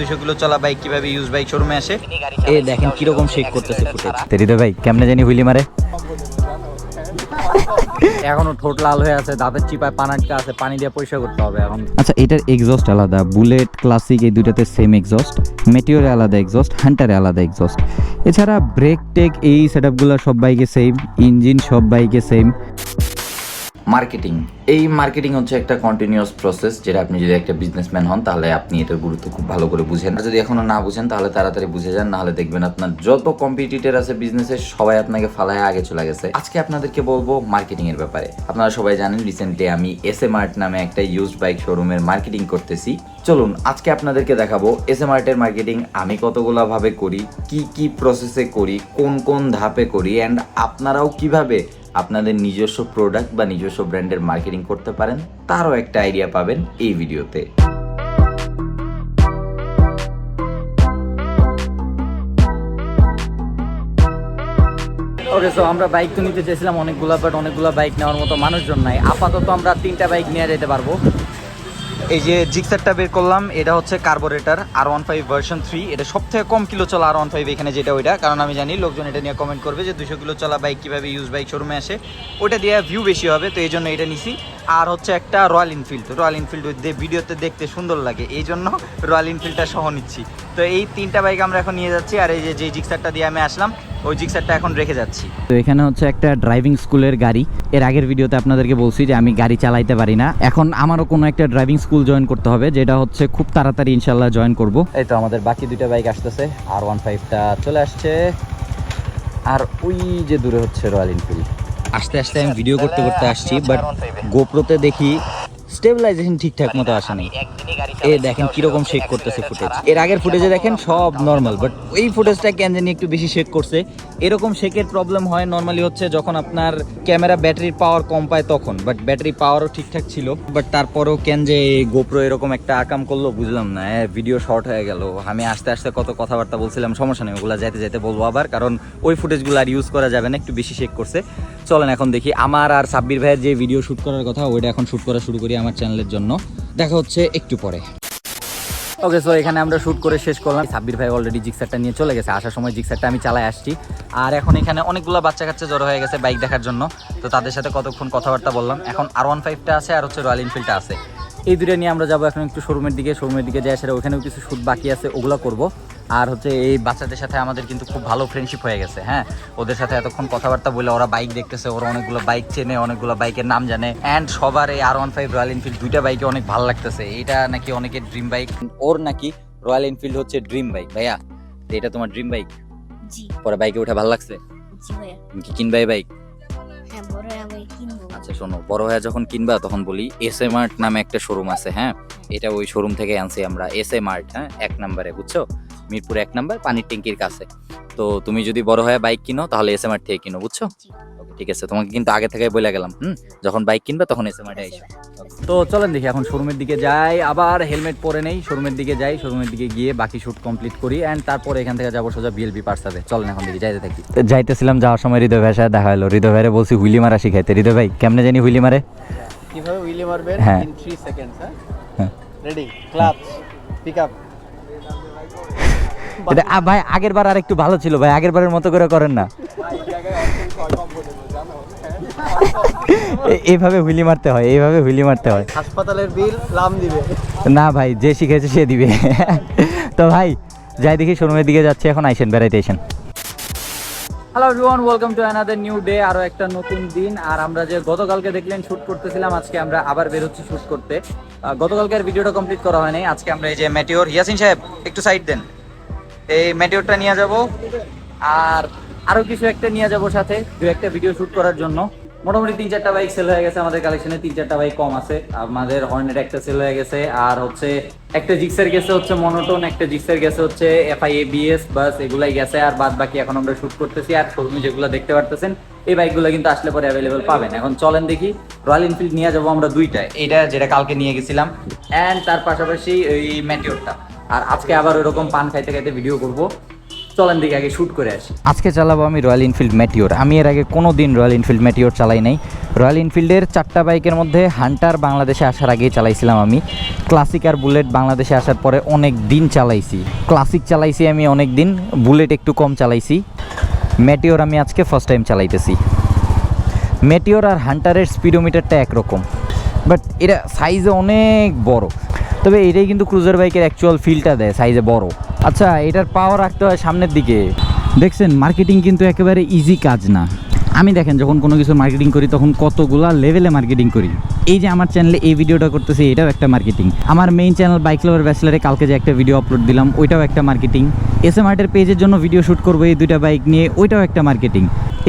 দুশো কিলো চলা বাইক কীভাবে ইউজ বাইক শোরুমে আসে? এ দেখেন কীরকম শেক করতেছে ফুটেজ হৃদয় ভাই কেমনে জানি হুইলি মারে। এখনও ঠোঁট লাল হয়ে আছে দাঁতের চিপায় পানাটকা আছে পানি দিয়ে পরিষ্কার করতে হবে এখন। আচ্ছা এটার এক্সস্ট আলাদা বুলেট ক্লাসিক এই দুইটাতে সেম এক্সস্ট মেটিওরে আলাদা এক্সস্ট হান্টারে আলাদা এক্সস্ট এছাড়া ব্রেক টেক এই সেট সেটআপগুলো সব বাইকে সেম ইঞ্জিন সব বাইকে সেম মার্কেটিং এই মার্কেটিং হচ্ছে একটা কন্টিনিউয়াস প্রসেস যেটা আপনি যদি একটা বিজনেসম্যান হন, তাহলে আপনি এটার গুরুত্ব খুব ভালো করে বুঝেন। আর যদি এখনও না বুঝেন, তাহলে তাড়াতাড়ি বুঝে যান, নাহলে দেখবেন আপনার যত কম্পিটিটর আছে বিজনেসে সবাই আপনাকে ফালায় আগে চলে গেছে। আজকে আপনাদেরকে বলব মার্কেটিং এর ব্যাপারে। আপনারা সবাই জানেন রিসেন্টলি আমি এস এম আর্ট নামে একটা ইউজড বাইক শোরুমের মার্কেটিং করতেছি। চলুন, আজকে আপনাদেরকে দেখাবো এস এম আর্টের মার্কেটিং আমি কতগুলা ভাবে করি, কি কি প্রসেসে করি, কোন কোন ধাপে করি অ্যান্ড আপনারাও কীভাবে আপনাদের নিজস্ব প্রোডাক্ট বা নিজস্ব ব্র্যান্ডের মার্কেটিং করতে পারেন, তারও একটা আইডিয়া পাবেন এই ভিডিওতে ওকে সো আমরা বাইক তো নিতে চেয়েছিলাম, অনেকগুলো বাট অনেকগুলো বাইক নেওয়ার মতো মানুষজন নাই। আপাতত আমরা তিনটা বাইক নিয়ে যেতে পারব। এই যে জিক্সারটা বের করলাম, এটা হচ্ছে carburettor R one five version three এটা সব থেকে কম কিলো চলা আর ওয়ান ফাইভ এখানে যেটা ওইটা। কারণ আমি জানি লোকজন এটা নিয়ে কমেন্ট করবে যে দুশো কিলো চলা বাইক কীভাবে ইউজ বাইক শোরুমে আসে। ওটা দিয়ে ভিউ বেশি হবে, তো এই জন্য এটা নিছি। আর হচ্ছে একটা রয়্যাল এনফিল্ড রয়্যাল এনফিল্ড ভিডিওতে দেখতে সুন্দর লাগে। এই জন্য রয়্যাল এনফিল্ডটা সহ নিচ্ছি। তো এই তিনটা বাইক আমরা এখন নিয়ে যাচ্ছি আর এই যে যে জিক্সারটা দিয়ে আমি আসলাম ওই জিক্সারটা এখন রেখে যাচ্ছি। তো এখানে হচ্ছে একটা ড্রাইভিং স্কুলের গাড়ি। এর আগের ভিডিওতে আপনাদেরকে বলছি যে আমি গাড়ি চালাইতে পারি না। এখন আমারও কোনো একটা ড্রাইভিং স্কুল জয়েন করতে হবে যেটা হচ্ছে খুব তাড়াতাড়ি ইনশাল্লাহ জয়েন করব। এই তো আমাদের বাকি দুইটা বাইক আসতেছে। আর ওয়ান ফাইভটা চলে আসছে। আর ওই যে দূরে হচ্ছে রয়্যাল এনফিল্ড আস্তে আস্তে আমি ভিডিও করতে করতে আসছি বাট গোপ্রোতে দেখি স্টেবিলাইজেশন ঠিকঠাক মতো আসে নাই এ দেখেন কীরকম শেক করতেছে ফুটেজ এর আগের ফুটেজে দেখেন সব নর্মাল বাট ওই ফুটেজটা কেন জানি একটু বেশি শেক করছে। এরকম শেকের প্রবলেম হয় নর্মালি হচ্ছে যখন আপনার ক্যামেরা ব্যাটারির পাওয়ার কম পায় তখন বাট ব্যাটারি পাওয়ারও ঠিকঠাক ছিল। বাট তারপরও কেন যে গোপ্রো এরকম একটা আকাম করল, বুঝলাম না। ভিডিও শর্ট হয়ে গেল। আমি আস্তে আস্তে কত কথাবার্তা বলছিলাম, সমস্যা নেই, ওগুলো যেতে যেতে বলব আবার, কারণ ওই ফুটেজগুলো আর ইউজ করা যাবে না, একটু বেশি শেক করছে। চলেন এখন দেখি আমার আর সাব্বির ভাইয়ের যে ভিডিও শ্যুট করার কথা, ওইটা এখন শ্যুট করা শুরু করি আমার চ্যানেলের জন্য। দেখা হচ্ছে একটু পরে। ওকে সো এখানে আমরা শুট করে শেষ করলাম। সাব্বির ভাই অলরেডি জিক্সারটা নিয়ে চলে গেছে। আসার সময় জিক্সারটা আমি চালায় আসছি। আর এখন এখানে অনেকগুলো বাচ্চা কাচ্চা জড়ো হয়ে গেছে বাইক দেখার জন্য। তো তাদের সাথে কতক্ষণ কথাবার্তা বললাম। এখন আর ওয়ান ফাইভটা আছে আর হচ্ছে রয়্যাল এনফিল্ডটা আছে। এই দুটো নিয়ে আমরা যাব এখন একটু শোরুমের দিকে। শোরুমের দিকে যাই, সেটা ওখানেও কিছু শ্যুট বাকি আছে, ওগুলো করব। আর হচ্ছে এই বাচ্চাদের সাথে আমাদের কিন্তু খুব ভালো ফ্রেন্ডশিপ হয়ে গেছে হ্যাঁ? ওদের সাথে এতক্ষণ কথাবার্তা বলে ওরা বাইক দেখতেছে ওরা অনেকগুলো বাইক চেনে অনেকগুলো বাইকের নাম জানে। অ্যান্ড সবার এই R one five Royal Enfield দুইটা বাইকে অনেক ভালো লাগতেছে। এটা নাকি অনেকের ড্রিম বাইক ওর নাকি রয়্যাল এনফিল্ড হচ্ছে ড্রিম বাইক ভাইয়া? এটা তোমার ড্রিম বাইক জি। পরে বাইকে উঠে ভালো লাগছে? জি ভাইয়া। কি কিনবা বাইক হ্যাঁ বড় আমি কিনবো। আচ্ছা শোনো বড় হয়ে যখন কিনবা তখন বলি এস এম আর্ট নামে একটা শোরুম আছে হ্যাঁ? এটা ওই শোরুম থেকে আনছি আমরা। এস এম আর্ট হ্যাঁ? এক নম্বরে বুঝছ? মিরপুর এক নম্বর পানির ট্যাঙ্কির কাছে। তো তুমি যদি বড় হয়ে বাইক কিনো তাহলে এস এম আর্ট থেকে কিনো বুঝছ? ঠিক আছে। তোমাকে কিন্তু আগে থেকে বলে গেলাম হুম? যখন বাইক কিনবে তখন এস। এম আর্টে আইসো তো চলেন দেখি এখন শোরুমের দিকে যাই। আবার হেলমেট পরে নেই শোরুমের দিকে যাই শোরুমের দিকে গিয়ে বাকি শ্যুট কমপ্লিট করি। অ্যান্ড তারপরে এখান থেকে যাব সোজা বিএলবি পার্সাবে চলেন এখন দিকে যাইতে থাকি। যাইতেছিলাম যাওয়ার সময় হৃদয় ভাইয়ের সাথে দেখা হলো। হৃদয় ভাইরে বলছি হুইলি মারা শিখাইতে। হৃদয় ভাই কেমনে জানি হুইলি মারে? কীভাবে উইলি মারবেন? হ্যাঁ। ইন 3 সেকেন্ডস হ্যাঁ? হ্যাঁ। রেডি ক্লাচ পিক আপ এটা ভাই আগের বার আর একটু ভালো ছিল ভাই আগের বারের মতো করে করেন না। এইভাবে হুইলি মারতে হয় এইভাবে হুইলি মারতে হয়। হাসপাতালের বিল লাম দিবে। না ভাই যে শিখেছে সে দিবে। তো ভাই যাই দেখি শোরুমের দিকে যাচ্ছে এখন আইসেন বেড়াইতে আইসেন। Hello everyone welcome to another new day আরও একটা নতুন দিন। আর আমরা যে গতকালকে দেখলেন শুট করতেছিলাম আজকে আমরা আবার বের হচ্ছি শুট করতে। আহ, গতকালকের ভিডিওটা কমপ্লিট করা হয়নি। আজকে আমরা আমরা এই যে ম্যাটিওর ইয়াসিন সাহেব একটু সাইড দেন। এই ম্যাটিওরটা নিয়ে যাব। আর আরও কিছু একটা নিয়ে যাব সাথে, দু একটা ভিডিও শুট করার জন্য। মোটামুটি তিন চারটা বাইক সেল হয়ে গেছে আমাদের কালেকশনে তিন চারটা বাইক কম আছে। আমাদের হর্নেট একটা সেল হয়ে গেছে, আর হচ্ছে একটা জিক্সের গেছে হচ্ছে মনোটোন একটা জিক্সের গেছে হচ্ছে এফআই এবিএস বাস এগুলাই গেছে, আর বাদ বাকি এখন আমরা শুট করতেছি। আর শোরুমে যেগুলো দেখতে পারতেছেন, এই বাইকগুলো কিন্তু আসলে পরে অ্যাভেলেবেল পাবেন। এখন চলেন দেখি রয়্যাল এনফিল্ড নিয়ে যাব আমরা দুইটায়। এটা যেটা কালকে নিয়ে গেছিলাম অ্যান্ড তার পাশাপাশি এই ম্যাটিওরটা আর আজকে আবার ওরকম পান খাইতে খাইতে ভিডিও করব। চলেন দিকে আগে শুট করে আসি। আজকে চালাবো আমি রয়্যাল এনফিল্ড ম্যাটিওর আমি এর আগে কোনো দিন রয়্যাল এনফিল্ড ম্যাটিওর চালাই নাই। রয়্যাল এনফিল্ডের চারটা বাইকের মধ্যে হান্টার বাংলাদেশে আসার আগেই চালাইছিলাম আমি। ক্লাসিক আর বুলেট বাংলাদেশে আসার পরে অনেক দিন চালাইছি। ক্লাসিক চালাইছি আমি অনেক দিন বুলেট একটু কম চালাইছি। ম্যাটিওর আমি আজকে ফার্স্ট টাইম চালাইতেছি। মেটিওর আর হান্টারের স্পিডোমিটারটা একরকম। বাট এটা সাইজে অনেক বড়। তবে এটাই কিন্তু ক্রুজার বাইকের অ্যাকচুয়াল ফিলটা দেয় সাইজে বড়। আচ্ছা এটার পাওয়ার রাখতে হয় সামনের দিকে। দেখছেন মার্কেটিং কিন্তু একেবারে ইজি কাজ না। আমি দেখেন, যখন কোনো কিছু মার্কেটিং করি, তখন কতগুলা লেভেলে মার্কেটিং করি। এই যে আমার চ্যানেলে এই ভিডিওটা করতেছি, এটাও একটা মার্কেটিং আমার মেইন চ্যানেল বাইক লাভার ব্যাচলারে কালকে যে একটা ভিডিও আপলোড দিলাম, ওইটাও একটা মার্কেটিং এস এম আর্টের পেজের জন্য ভিডিও শ্যুট করব এই দুইটা বাইক নিয়ে, ওইটাও একটা মার্কেটিং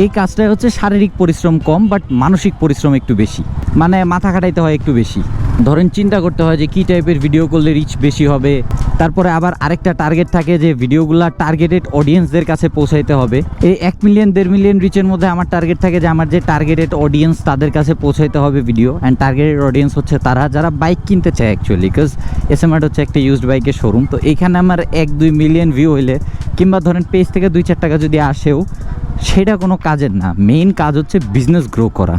এই কাজটা হচ্ছে শারীরিক পরিশ্রম কম বাট মানসিক পরিশ্রম একটু বেশি। মানে মাথা খাটাইতে হয় একটু বেশি। ধরেন চিন্তা করতে হয় যে কী টাইপের ভিডিও করলে রিচ বেশি হবে। তারপরে আবার আরেকটা টার্গেট থাকে যে ভিডিওগুলা টার্গেটেড অডিয়েন্সদের কাছে পৌঁছাইতে হবে। এই এক মিলিয়ন দেড় মিলিয়ন রিচের মধ্যে আমার টার্গেট থাকে যে আমার যে টার্গেটেড অডিয়েন্স তাদের কাছে পৌঁছাইতে হবে ভিডিও অ্যান্ড টার্গেটেড অডিয়েন্স হচ্ছে তারা যারা বাইক কিনতে চায় অ্যাকচুয়ালি বিকজ এস এম হচ্ছে একটা ইউজড বাইকের শোরুম তো এখানে আমার এক, দুই মিলিয়ন ভিউ হইলে, কিংবা ধরেন পেজ থেকে দুই, চার টাকা যদি আসেও সেটা কোনো কাজের না। মেইন কাজ হচ্ছে বিজনেস গ্রো করা।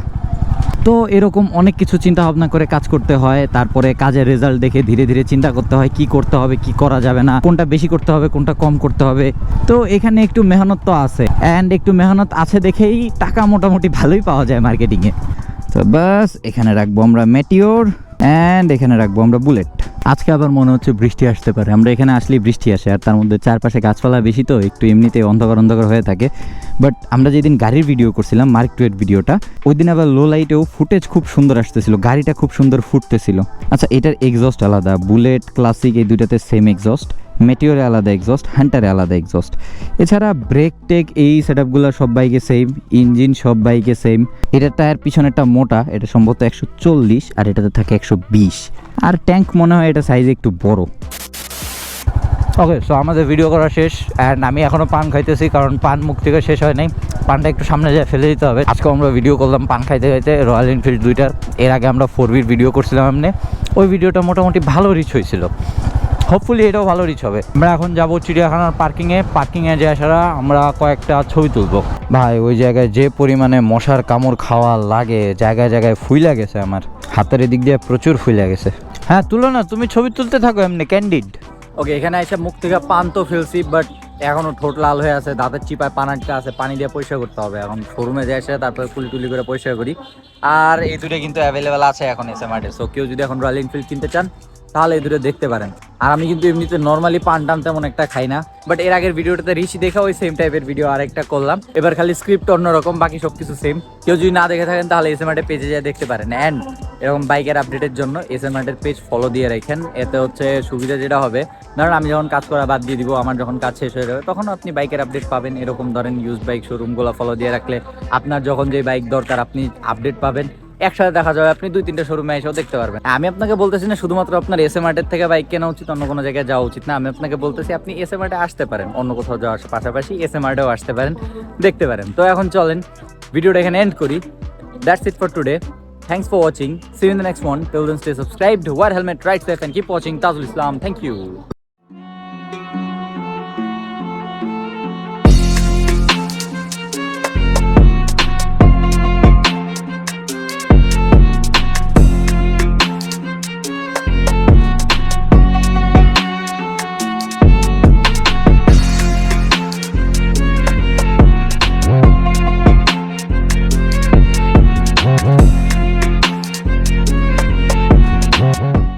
তো এরকম অনেক কিছু চিন্তা ভাবনা করে কাজ করতে হয়। তারপরে কাজের রেজাল্ট দেখে ধীরে ধীরে চিন্তা করতে হয়, কি করতে হবে, কি করা যাবে না, কোনটা বেশি করতে হবে, কোনটা কম করতে হবে। তো এখানে একটু মেহনত তো আছে। অ্যান্ড একটু মেহনত আছে দেখেই টাকা মোটামুটি ভালোই পাওয়া যায় মার্কেটিংয়ে তো বাস এখানে রাখব আমরা মেটিওর অ্যান্ড এখানে রাখব আমরা বুলেট আজকে আবার মনে হচ্ছে বৃষ্টি আসতে পারে। আমরা এখানে আসলেই বৃষ্টি আসে, আর তার মধ্যে চারপাশে গাছপালা বেশি তো, একটু এমনিতে অন্ধকার অন্ধকার হয়ে থাকে। বাট আমরা যেদিন গাড়ির ভিডিও করছিলাম মার্ক টুয়েট ভিডিওটা ওই দিন আবার লো লাইটেও ফুটেজ খুব সুন্দর আসতেছিল, গাড়িটা খুব সুন্দর ফুটতেছিল। আচ্ছা এটার এক্সস্ট আলাদা বুলেট ক্লাসিক এই দুইটাতে সেম এক্সস্ট মেটিওরে আলাদা এক্সস্ট হ্যান্টারে আলাদা এক্সস্ট এছাড়া ব্রেক টেক এই সেট আপগুলো সব বাইকে সেম ইঞ্জিন সব বাইকে সেম এটার টায়ার পিছনেরটা মোটা, এটা সম্ভবত একশো চল্লিশ আর এটাতে থাকে একশো বিশ। আর ট্যাঙ্ক মনে হয় এটা সাইজ একটু বড়। ওকে সো আমাদের ভিডিও করা শেষ অ্যান্ড আমি এখনও পান খাইতেছি, কারণ পান মুখ থেকে শেষ হয় নাই। পানটা একটু সামনে যায় ফেলে দিতে হবে। আজকে আমরা ভিডিও করলাম পান খাইতে খাইতে রয়্যাল এনফিল্ড দুইটার এর আগে আমরা ফোর ভিডিও করছিলাম এমনি। ওই ভিডিওটা মোটামুটি ভালো রিচ হয়েছিল। হোপফুলি এটাও ভালো রিচ হবে। আমরা এখন যাব চিড়িয়াখানার পার্কিংয়ে পার্কিংয়ে যে আসারা আমরা কয়েকটা ছবি তুলবো। ভাই, ওই জায়গায় যে পরিমাণে মশার কামড় খাওয়া লাগে, জায়গায় জায়গায় ফুইলা গেছে আমার। হাতের এদিক দিয়ে প্রচুর ফুইলা গেছে হ্যাঁ তুলো না, তুমি ছবি তুলতে থাকো এমনি ক্যান্ডিড ওকে এখানে এসে মুখ থেকে পান তো ফেলছি বাট এখনও ঠোঁট লাল হয়ে আছে, দাঁতের চিপায় পান আটকা আছে, পানি দিয়ে পরিষ্কার করতে হবে। এখন শোরুমে যে এসে, তারপরে কুলি টুলি করে পরিষ্কার করি। আর এই দুটো কিন্তু অ্যাভেলেবেল আছে এখন এস এম সো কেউ যদি এখন রয়্যাল এনফিল্ড কিনতে চান তাহলে এই দুটো দেখতে পারেন। আর আমি কিন্তু এমনিতে নর্মালি পান টান তেমন একটা খাই না বাট এর আগের ভিডিওটাতে রিসি দেখা ওই সেম টাইপের ভিডিও আরেকটা করলাম। এবার খালি স্ক্রিপ্ট অন্যরকম, বাকি সব কিছু সেম কেউ যদি না দেখে থাকেন, তাহলে এস এম আর্টের পেজে যা দেখতে পারেন। অ্যান্ড এরকম বাইকের আপডেটের জন্য এস এম আর্টের পেজ ফলো দিয়ে রাখেন। এতে হচ্ছে সুবিধা যেটা হবে, ধরেন আমি যখন কাজ করা বাদ দিয়ে দিব, আমার যখন কাজ শেষ হয়ে যাবে, তখন আপনি বাইকের আপডেট পাবেন। এরকম ধরেন ইউজ বাইক শোরুমগুলো ফলো দিয়ে রাখলে আপনার যখন যে বাইক দরকার, আপনি আপডেট পাবেন। একসাথে দেখা যাবে, আপনি দুই, তিনটা শোরুমে এসেও দেখতে পারবেন। আমি আপনাকে বলতেছি না শুধুমাত্র আপনার এস এম থেকে বাইক কেনা উচিত, অন্য কোনো জায়গায় যাওয়া উচিত না। আমি আপনাকে বলতেছি, আপনি এস এম আসতে পারেন, অন্য কোথাও যাওয়ার পাশাপাশি এস এম আসতে পারেন, দেখতে পারেন। তো এখন চলেন, ভিডিওটা এখানে এন্ড করি। That's it for today thanks for watching see in the next one then stay subscribed wear helmet ride safe and keep watching Tajul Islam thank you